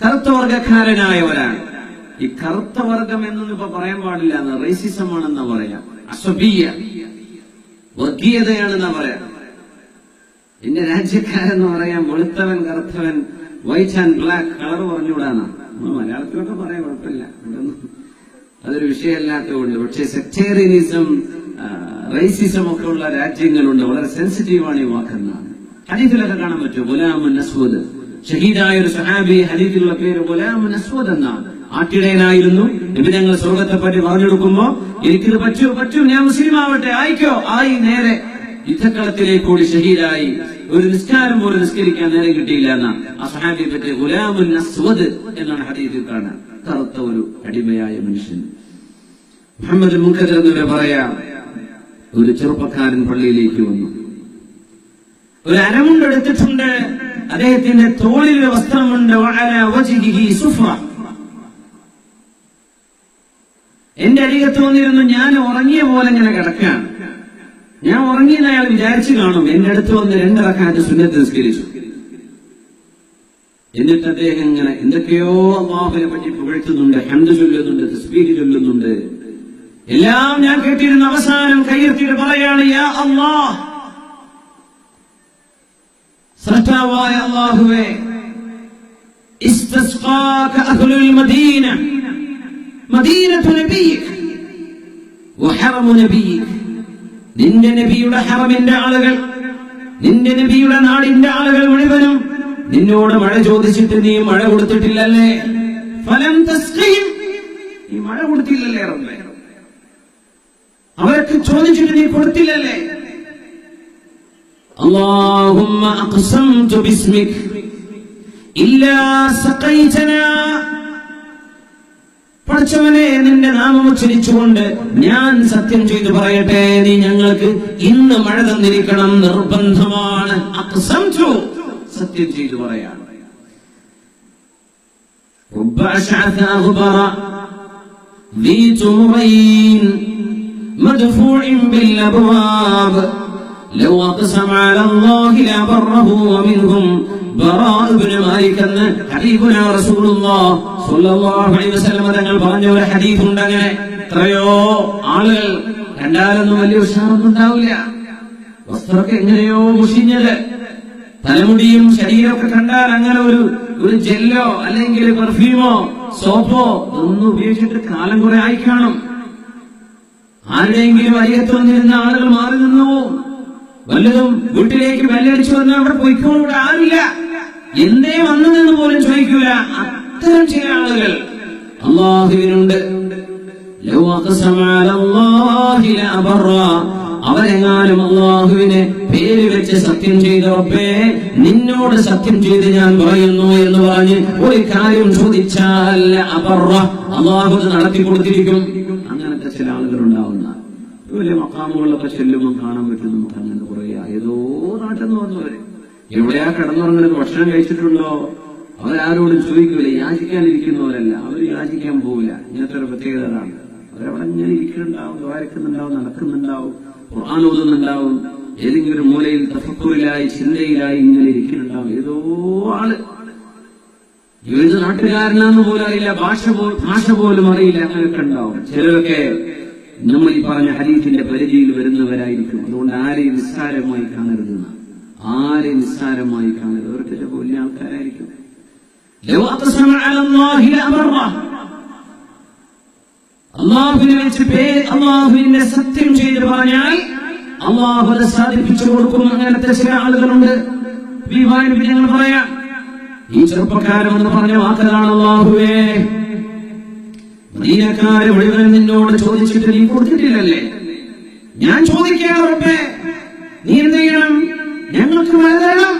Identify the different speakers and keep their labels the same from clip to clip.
Speaker 1: കറുത്ത വർഗക്കാരനായ ഒരാൾ. ഈ കറുത്ത വർഗം എന്നൊന്നും ഇപ്പൊ പറയാൻ പാടില്ല എന്ന് റേസിസം ആണെന്നാ പറയാം. അസ്വബീയ വർഗീയതയാണെന്നാ പറയാം. എന്റെ രാജ്യക്കാരെന്ന് പറയാം വെളുത്തവൻ കറുത്തവൻ വൈറ്റ് ആൻഡ് ബ്ലാക്ക് കളർ പറഞ്ഞുകൂടാന്നാ. മലയാളത്തിലൊക്കെ പറയാം കുഴപ്പമില്ല. അതൊരു വിഷയമല്ലാത്തതുകൊണ്ട് പക്ഷേ സെക്ടേറിയനിസം റേസിസം ഒക്കെ ഉള്ള രാജ്യങ്ങളുണ്ട്. വളരെ സെൻസിറ്റീവാണ് ഈ വാക്കെന്നാണ് ഹദീഫിലൊക്കെ കാണാൻ പറ്റും ഗുലാമുൻ അസ്വദ് ഷഹീദായ ഒരു സഹാബി ഹലീഫിലുള്ള പേര് ഗുലാമുൻ അസ്വദ് എന്നാണ്. ആട്ടിടയനായിരുന്നു. നബി ഞങ്ങൾ സ്വർഗത്തെ പറ്റി പറഞ്ഞെടുക്കുമ്പോ എനിക്കിത് പറ്റൂ പറ്റൂ ഞാൻ മുസ്ലിം ആവട്ടെ ആയിക്കോ ആയി നേരെ. യുദ്ധക്കളത്തിലേക്ക് കൂടി ഷഹീദായി. ഒരു നിസ്കാരം പോലും നിസ്കരിക്കാൻ നേരം കിട്ടിയില്ല എന്ന ആ സഹാബിയെ പറ്റി ഗുലാമുൻ അസ്വദ് എന്നാണ് ഹദീഫിൽ കാണാൻ കറുത്ത ഒരു അടിമയായ മനുഷ്യൻ. മുഹമ്മദ് മുഖദർ എന്നിവരെ പറയാം ഒരു ചെറുപ്പക്കാരൻ പള്ളിയിലേക്ക് വന്നു. ഒരു അരമുണ്ട് എടുത്തിട്ടുണ്ട്. അദ്ദേഹത്തിന്റെ തോളിൽ വസ്ത്രമുണ്ട്. എന്റെ അരികത്ത് വന്നിരുന്നു. ഞാൻ ഉറങ്ങിയ പോലെ ഇങ്ങനെ കിടക്കുകയാണ്. ഞാൻ ഉറങ്ങിയെന്ന് അയാൾ വിചാരിച്ചു കാണും. എന്റെ അടുത്ത് വന്ന് രണ്ടിറക്കാറ്റ് സുന്നത്ത് നിസ്കരിച്ചു. എന്നിട്ട് അദ്ദേഹം ഇങ്ങനെ എന്തൊക്കെയോ അള്ളാഹുവിനെ പറ്റി പുകഴ്ത്തുന്നുണ്ട് ഹന്ത് ചൊല്ലുന്നുണ്ട് തസ്ബീഹ് ചൊല്ലുന്നുണ്ട്. എല്ലാം ഞാൻ കേട്ടിരുന്ന അവസാനം കയ്യെത്തിയിട്ട് പറയാണ് യാ അള്ളാഹ്! സൃഷ്ടാവായ അള്ളാഹുവേ നിന്റെ നബിയുടെ ഹറമിന്റെ ആളുകൾ നിന്റെ നബിയുടെ നാടിന്റെ ആളുകൾ മുഴുവനും നിന്നോട് മഴ ചോദിച്ചിട്ട് നീ മഴ കൊടുത്തിട്ടില്ലല്ലേ? ഫലം തസ്കയും നീ മഴ കൊടുത്തില്ലല്ലേ അവർക്ക് ചോദിച്ചിട്ട് നീ കൊടുത്തില്ലല്ലേ? اللهم أقسمت باسمك إلا سقيتنا പഠിച്ചവനെ നിന്റെ നാമം ഉച്ചരിച്ചുകൊണ്ട് ഞാൻ സത്യം ചെയ്തു പറയട്ടെ നീ ഞങ്ങൾക്ക് ഇന്ന് മഴ തന്നിരിക്കണം നിർബന്ധമാണ് അക്സംതു സത്യം ചെയ്തു പറയാം رب أشعث أغبر ذي تمرين مدفوع بالأبواب ലോ അഖ്സമ അലല്ലാഹി ലബറഹു വമിൻഹും. എന്ന് ഹബീബുന റസൂലുള്ളാഹ് സ്വല്ലല്ലാഹു അലൈഹി വസല്ലം തങ്ങൾ പറഞ്ഞ ഒരു ഹദീസ് ഉണ്ട് അങ്ങനെ. എത്രയോ ആളുകൾ കണ്ടാലൊന്നും വലിയ ഉഷാറൊന്നും ഉണ്ടാവില്ല. വസ്ത്രമൊക്കെ എങ്ങനെയോ മുഷിഞ്ഞത്. തലമുടിയും ശരീരമൊക്കെ കണ്ടാൽ അങ്ങനെ ഒരു ഒരു ജെല്ലോ അല്ലെങ്കിൽ പെർഫ്യൂമോ സോപ്പോ ഒന്നും ഉപയോഗിച്ചിട്ട് കാലം കുറെ ആയി കാണും. ആരുടെയെങ്കിലും അരികത്ത് വന്നിരുന്ന ആളുകൾ മാറി നിന്നു വല്ലതും വീട്ടിലേക്ക് വെല്ലടിച്ചു വന്നാൽ അവിടെ പോയിക്കോളും ഇവിടെ ആരില്ല എന്തേ വന്നതെന്ന് പോലും ചോദിക്കൂല. അത്തരം ചില ആളുകൾ അള്ളാഹുവിനുണ്ട്. അവരെങ്ങാനും അള്ളാഹുവിനെ പേര് വെച്ച് സത്യം ചെയ്ത റബ്ബേ നിന്നോട് സത്യം ചെയ്ത് ഞാൻ പറയുന്നു എന്ന് പറഞ്ഞ് ഒരു കാര്യം ചോദിച്ചാൽ അബറ അള്ളാഹു നടത്തി കൊടുത്തിരിക്കും. അങ്ങനത്തെ ചില ആളുകൾ ഉണ്ടാവുന്ന വലിയ മക്കാമുകളിലൊക്കെ ചെല്ലുമ്പോൾ കാണാൻ പറ്റും നമുക്ക് അങ്ങനെ ഏതോ നാട്ടിൽ നിന്ന് വന്നവര്. എവിടെയാ കിടന്നുറങ്ങുന്നത്? ഭക്ഷണം കഴിച്ചിട്ടുണ്ടോ? അവരാരോടും ചോദിക്കില്ല യാചിക്കാനിരിക്കുന്നവരല്ല. അവർ യാചിക്കാൻ പോവില്ല. ഇങ്ങനത്തെ ഒരു പ്രത്യേകത അതാണ് അവരവിടെ ഇങ്ങനെ ഇരിക്കുന്നുണ്ടാവും ദ്വാരക്കുന്നുണ്ടാവും നടക്കുന്നുണ്ടാവും ഖുർആൻ ഓതുന്നുണ്ടാവും ഏതെങ്കിലും മൂലയിൽ തഫക്കൂറിലായി ചിന്തയിലായി ഇങ്ങനെ ഇരിക്കുന്നുണ്ടാവും. ഏതോ ആൾ. ഏത് നാട്ടുകാരനാന്ന് പോലും അറിയില്ല. ഭാഷ ഭാഷ പോലും അറിയില്ല. അങ്ങനെയൊക്കെ ഉണ്ടാവും. ചിലരൊക്കെ നമ്മൾ ഈ പറഞ്ഞ ഹരീഫിന്റെ പരിധിയിൽ വരുന്നവരായിരിക്കും. അതുകൊണ്ട് ആരെയും നിസ്സാരമായി കാണരുത്. ആരെ ആരെയും നിസ്സാരമായി കാണരുത്. അവർക്ക് വലിയ ആൾക്കാരായിരിക്കും. അള്ളാഹുവിനെ വെച്ച് സത്യം ചെയ്ത് പറഞ്ഞാൽ അള്ളാഹു അത് സാധിപ്പിച്ചു കൊടുക്കും. അങ്ങനത്തെ ചില ആളുകളുണ്ട്. ഞങ്ങൾ പറയാം. ഈ ചെറുപ്പക്കാരൻ എന്ന് പറഞ്ഞ വാക്കലാണ് അള്ളാഹുവേ. മദീനക്കാര് മുഴുവൻ നിന്നോട് ചോദിച്ചിട്ട് നീ കൊടുത്തിട്ടില്ലല്ലേ? ഞാൻ ചോദിക്കുകയാണ് റബ്ബേ നീ എന്ത് ചെയ്യണം? ഞങ്ങൾക്ക് മഴ തരണം.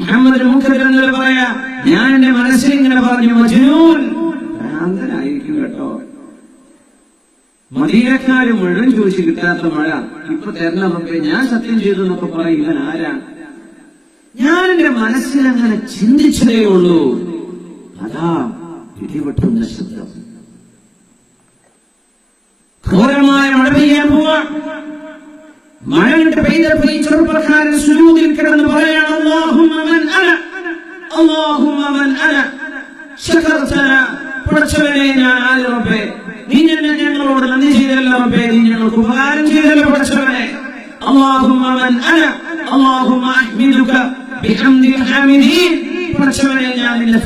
Speaker 1: മുഹമ്മദ് മുഖ്യ പറയാ ഞാൻ എന്റെ മനസ്സിൽ ഇങ്ങനെ പറഞ്ഞു മജ്നൂൻ ഭ്രാന്തനായിരിക്കും കേട്ടോ. മദീനക്കാര് മുഴുവൻ ചോദിച്ചു കിട്ടാത്ത മഴ. ഇപ്പൊ തരണം റബ്ബേ ഞാൻ സത്യം ചെയ്തു എന്നൊക്കെ പറയും ഇവൻ ആരാ? ഞാൻ എന്റെ മനസ്സിൽ അങ്ങനെ ചിന്തിച്ചതേ ഉള്ളൂ. അതാ ഇടിവെട്ടുന്ന ശബ്ദം. ഘോരമായ മഴ പെയ്യാൻ പോവാ. മഴ കണ്ട് പെയ്തപ്പോ ഈ ചെറുപ്പക്കാരൻ സുജൂദിൽ കിടന്ന് പറയാണ് അന അന ഞാൻ നന്ദി അന അഹ്മിദുക ബിഹംദിൽ ഞാൻ നിന്നെ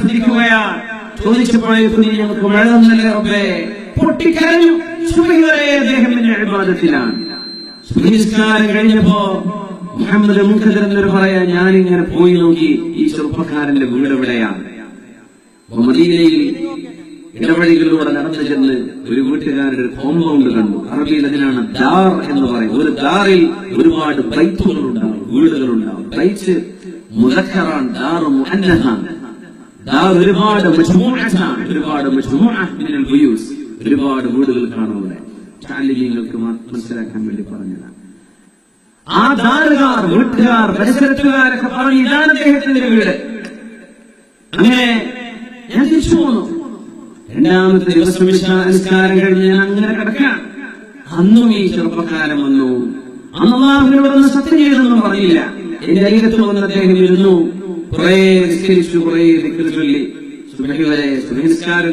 Speaker 1: ചോദിച്ചപ്പോഴേക്കും ഞങ്ങൾക്ക് മഴ തന്നല്ലേ റബ്ബേ. പൊട്ടിക്കരഞ്ഞു. സുബഹി വരെ അദ്ദേഹം എന്റെ ഇബാദത്തിലാണ്. സുബഹി നിസ്കാരം കഴിഞ്ഞപ്പോ മുഹമ്മദ് എന്നൊരു പറയാ ഞാനിങ്ങനെ പോയി നോക്കി ഈ ചെറുപ്പക്കാരന്റെ വീട് എവിടെയാണ്? മദീനയിൽ ഇടവഴികളിലൂടെ നടന്നു ചെന്ന് ഒരു വീട്ടുകാരുടെ ഒരു കോമ്പൗണ്ട് കണ്ടു. അറബിയിൽ അതിനാണ് ദാർ എന്ന് പറയും. ഒരു ദാറിൽ ഒരുപാട് ബൈത്തുകൾ ഉണ്ടാവും വീടുകൾ ഉണ്ടാവും ബൈറ്റ് മുതക്കറാണ് ദാർ ദാർ ഒരുപാട് ഒരുപാട് ഒരുപാട് വീടുകൾ കാണും അവിടെ താലിബീങ്ങൾക്ക് മനസ്സിലാക്കാൻ വേണ്ടി പറഞ്ഞതാണ് ആ ദാറുകാർ വീട്ടുകാർ പരിസരത്തുകാരൊക്കെ പറഞ്ഞു ഇതാണ് അദ്ദേഹത്തിന്റെ വീട്. അങ്ങനെ ഞാൻ തിരിച്ചു പോന്നു. രണ്ടാമത്തെ ദിവസം അനുസ്കാരം നിസ്കാരം കഴിഞ്ഞ് ഞാൻ അങ്ങനെ കിടക്കാം അന്നും ഈ ചെറുപ്പക്കാരൻ വന്നു. അന്നാഹിനോടൊന്ന് സത്യം ചെയ്തെന്നും പറഞ്ഞില്ല. എന്റെ അരികത്ത് വന്ന് അദ്ദേഹം ഇരുന്നു. കുറെ നിസ്കരിച്ചു കുറെ ചൊല്ലി. സുബഹി വരെ സുബഹി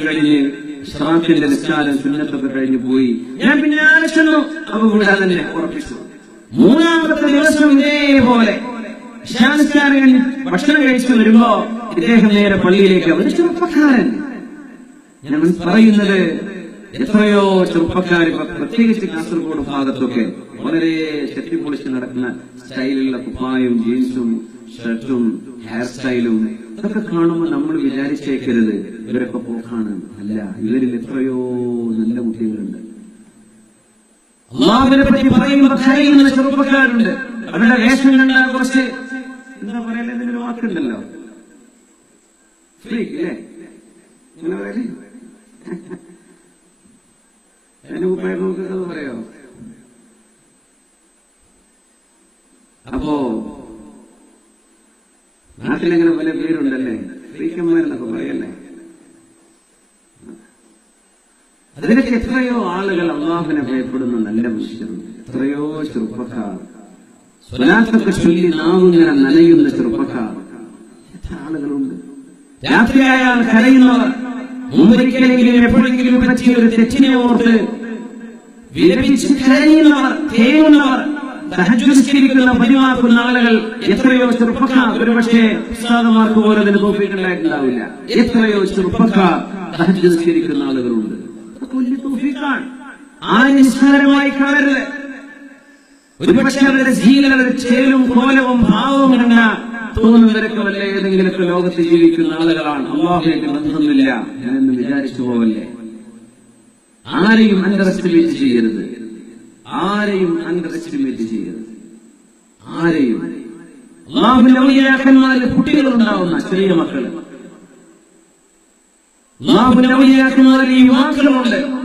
Speaker 1: കഴിഞ്ഞ് ഇസ്രാഫിന്റെ നിസ്കാരം സുന്നത്തൊക്കെ കഴിഞ്ഞു പോയി. ഞാൻ പിന്നെ ആലോചിച്ചു അപ്പൊ കൂടാതെ തന്നെ ഉറപ്പിച്ചു. മൂന്നാമത്തെ ദിവസം ഇതേപോലെ. കഴിഞ്ഞ് ഭക്ഷണം കഴിച്ചു വരുമ്പോ ഇദ്ദേഹം നേരെ പള്ളിയിലേക്ക് ഒരു ചെറുപ്പക്കാരൻ. ഞാൻ പറയുന്നത് എത്രയോ ചെറുപ്പക്കാർ പ്രത്യേകിച്ച് കാസർഗോഡ് ഭാഗത്തൊക്കെ വളരെ ചെത്തിപ്പൊളിച്ച് നടക്കുന്ന സ്റ്റൈലുള്ള കുപ്പായും ജീൻസും ഷർട്ടും ഹെയർ സ്റ്റൈലും ഇതൊക്കെ കാണുമ്പോൾ നമ്മൾ വിചാരിച്ചേക്കരുത്. ഇവരൊക്കെ പോക്കാണ്. അല്ല ഇവരിൽ എത്രയോ നല്ല കുട്ടികളുണ്ട്. അള്ളാഹുവിനെ പറ്റി പറയുമ്പോൾ കരയുന്ന ചെറുപ്പക്കാരുണ്ട്. അവരുടെ വേഷം കണ്ടാൽ കുറച്ച് എന്താ പറയല്ലേ ഇതിനൊരു വാക്കുണ്ടല്ലോ. അല്ലേ? അങ്ങനെ പറയല്ലേ അതിന് നോക്കുന്നത് പറയോ അപ്പോ നാട്ടിലെങ്ങനെ പല പേരുണ്ടല്ലേ ഫ്രീക്കന്മാരെന്നൊക്കെ പറയല്ലേ അതിനൊക്കെ എത്രയോ ആളുകൾ അള്ളാഹുവിനെ ഭയപ്പെടുന്ന നല്ല മനുഷ്യരുണ്ട് എത്രയോ ചെറുപ്പക്കാർ. സ്വലാത്തൊക്കെ ചൊല്ലി നാവിങ്ങനെ നനയുന്ന ചെറുപ്പക്കാർ. ആളുകളുണ്ട്. രാത്രിയായാൽ കരയുന്നവർ. മുമ്പൊരിക്കലെങ്കിലും എപ്പോഴെങ്കിലും പറ്റിയ ഒരു തെറ്റിനെ ഓർത്ത് വിലപിച്ച് കരയുന്നവർ തേങ്ങുന്നവർ സഹജുസ്കരിക്കുന്ന പതിവാക്കുന്ന ആളുകൾ എത്രയോ ചെറുപ്പക്കാർ. ഒരുപക്ഷെ ഉസ്താദമാർക്ക് പോലും അതിന് എത്രയോ ചെറുപ്പക്കാർ സഹജുസ്കരിക്കുന്ന ആളുകളുണ്ട്. വലിയ തോഫീക്കാണ്. ആരും നിസ്സാരമായി കാണരുത്. ഒരുപക്ഷെ അവരുടെ ജീവനവരുടെ ചേലും കോലവും ഭാവവും കണ്ട തോന്നുന്നവരൊക്കെ ഏതെങ്കിലുമൊക്കെ ലോകത്ത് ജീവിക്കുന്ന ആളുകളാണ്. അള്ളാഹുവിന്റെ ബന്ധമൊന്നുമില്ല. ഞാനെന്ന് വിചാരിച്ചു പോവല്ലേ? ആരെയും അണ്ടർ ചെയ്യരുത്. ആരെയും അണ്ടർ ചെയ്യരുത്. ആരെയും. അള്ളാഹുവിന്റെ ഔലിയാക്കന്മാരിൽ കുട്ടികളുണ്ടാവുന്ന ചെറിയ മക്കൾ അള്ളാഹുവിന്റെ ഔലിയാക്കന്മാരിൽ യുവാക്കളുണ്ട്.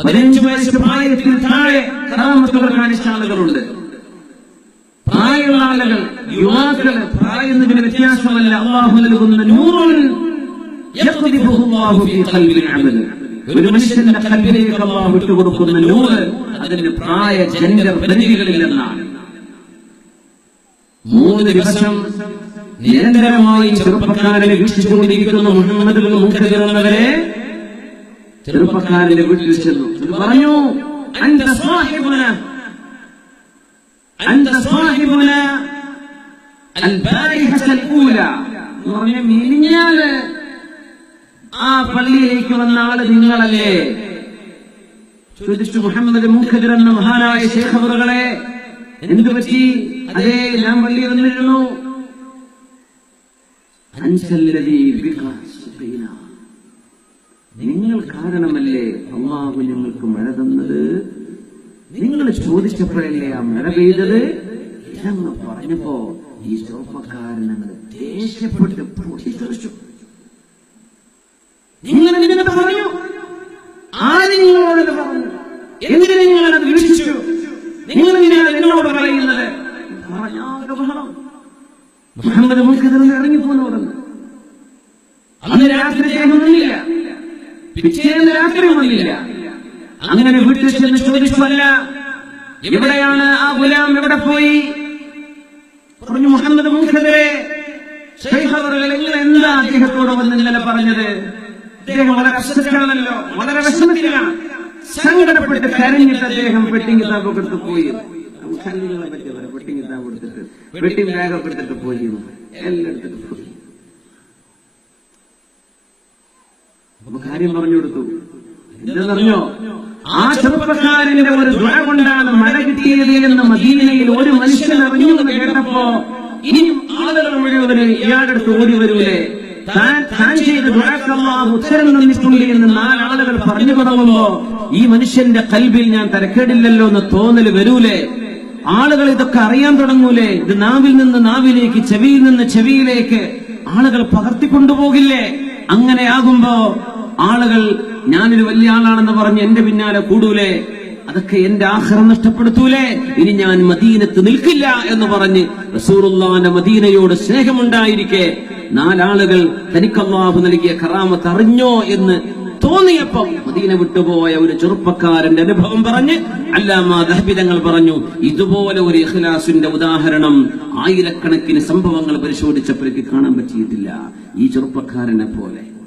Speaker 1: പതിനഞ്ച് വയസ്സ് പ്രായത്തിന് താഴെ കറാമത്തുകൾ കാണിച്ച ആളുകളുണ്ട് പ്രായമുള്ള ആളുകൾ യുവാക്കൾ പ്രായത്തിന് വ്യത്യാസമല്ല. അള്ളാഹു നൽകുന്ന അബ്ദ് ഒരു മനുഷ്യന്റെ കൽബിലേക്ക് അള്ളാഹു വിട്ടുകൊടുക്കുന്ന നൂറ് അതിന് പ്രായ ജനിത പരിധികളില്ലെന്നാണ് മൂന്ന് ദിവസം നിരന്തരമായി ചെറുപ്പക്കാരനെ വീക്ഷിച്ചുകൊണ്ടിരിക്കുന്ന മുഹമ്മദ് എന്നവരെ ചെറുപ്പക്കാരന്റെ വീട്ടിൽ ചെന്നു. പറഞ്ഞു ആ പള്ളിയിലേക്ക് വന്ന ആൾ നിങ്ങളല്ലേ? ചോദിച്ചു മുഹമ്മദ് മുഖജർ എന്ന മഹാനായ ശേഖബറുകളെ എന്തു പറ്റി? അതെ ഞാൻ പള്ളി വന്നിരുന്നു അൻസല്ലദീ വികാസ് നിങ്ങൾ കാരണമല്ലേ അള്ളാഹു ഞങ്ങൾക്ക് മഴ തന്നത്? നിങ്ങൾ ചോദിച്ചപ്പോഴല്ലേ ആ മഴ പെയ്തത്? ഇതങ്ങ് പറഞ്ഞപ്പോ ഈ ചെറുപ്പക്കാരൻ ദേഷ്യപ്പെട്ട് പൊട്ടിത്തെറിച്ചു നിങ്ങൾ ഇതിനകത്ത് പറഞ്ഞു? ആര് നിങ്ങളോട് പറഞ്ഞു? എന്തിനു നിങ്ങൾ അത് വീക്ഷിച്ചു നിങ്ങൾ ഇങ്ങനെയാണ് എന്നോട് പറയുന്നത്? മുഹമ്മദ് മുഖത്തിൽ ഇറങ്ങിപ്പോന്ന് പറഞ്ഞു അന്ന് രാത്രി അദ്ദേഹം പിറ്റേന്ന് രാത്രി വന്നില്ല. അങ്ങനെ വീട്ടിൽ ചെന്ന് ചോദിച്ചല്ല എവിടെയാണ് ആ ഗുലാം? എവിടെ പോയി? പറഞ്ഞു മുഹമ്മദ് മുഖദരെ എന്താ അദ്ദേഹത്തോട് വന്ന് ഇന്നലെ പറഞ്ഞത്? അദ്ദേഹം വളരെ കഷ്ടത്തിലാണല്ലോ വളരെ വിഷമത്തിലാണ്. സങ്കടപ്പെട്ട് കരഞ്ഞിട്ട് അദ്ദേഹം വെട്ടിങ് കിതാബ് എടുത്ത് പോയി കല്ലുകളെ പറ്റി പറയാം കിതാബ് എടുത്തിട്ട് വെട്ടിങ് എടുത്തിട്ട് പോയി എല്ലാം എടുത്തിട്ട് പോയി അപ്പൊ കാര്യം പറഞ്ഞു കൊടുത്തു. എന്തെന്നറിഞ്ഞോ? ആ ചെറുപ്പക്കാരന്റെ ഒരു ദുഴ കൊണ്ടാണ് മഴ കിട്ടിയത് എന്ന് മദീനയിൽ ഒരു മനുഷ്യൻ അറിഞ്ഞു എന്ന് കേട്ടപ്പോ ഇനിയും ആളുകൾ മുഴുവൻ ഇയാളുടെ അടുത്ത് ഓടി വരൂലേ? താൻ താൻ ചെയ്ത ഉത്തരം തന്നിട്ടുണ്ട് എന്ന് നാലാളുകൾ പറഞ്ഞു തുടങ്ങുമ്പോ ഈ മനുഷ്യന്റെ കൽബിൽ ഞാൻ തരക്കേടില്ലല്ലോ എന്ന് തോന്നൽ വരൂലേ? ആളുകൾ ഇതൊക്കെ അറിയാൻ തുടങ്ങൂലേ? ഇത് നാവിൽ നിന്ന് നാവിലേക്ക് ചെവിയിൽ നിന്ന് ചെവിയിലേക്ക് ആളുകൾ പകർത്തിക്കൊണ്ടുപോകില്ലേ? അങ്ങനെയാകുമ്പോ ആളുകൾ ഞാനൊരു വലിയ ആളാണെന്ന് പറഞ്ഞ് എന്റെ പിന്നാലെ കൂടൂലേ? അതൊക്കെ എന്റെ ആഹാരം നഷ്ടപ്പെടുത്തൂലേ? ഇനി ഞാൻ മദീനത്ത് നിൽക്കില്ല എന്ന് പറഞ്ഞ് റസൂറുല്ലാന്റെ മദീനയോട് സ്നേഹമുണ്ടായിരിക്കെ നാലാളുകൾ തനിക്കല്ലാഹു നൽകിയ കറാമത്ത് അറിഞ്ഞോ എന്ന് തോന്നിയപ്പം മദീന വിട്ടുപോയ ഒരു ചെറുപ്പക്കാരന്റെ അനുഭവം പറഞ്ഞ് അല്ലാമാ ദഹബിതങ്ങൾ പറഞ്ഞു ഇതുപോലെ ഒരു ഇഖ്ലാസിന്റെ ഉദാഹരണം ആയിരക്കണക്കിന് സംഭവങ്ങൾ പരിശോധിച്ചപ്പോഴേക്ക് കാണാൻ പറ്റിയിട്ടില്ല. ഈ ചെറുപ്പക്കാരനെ പോലെ.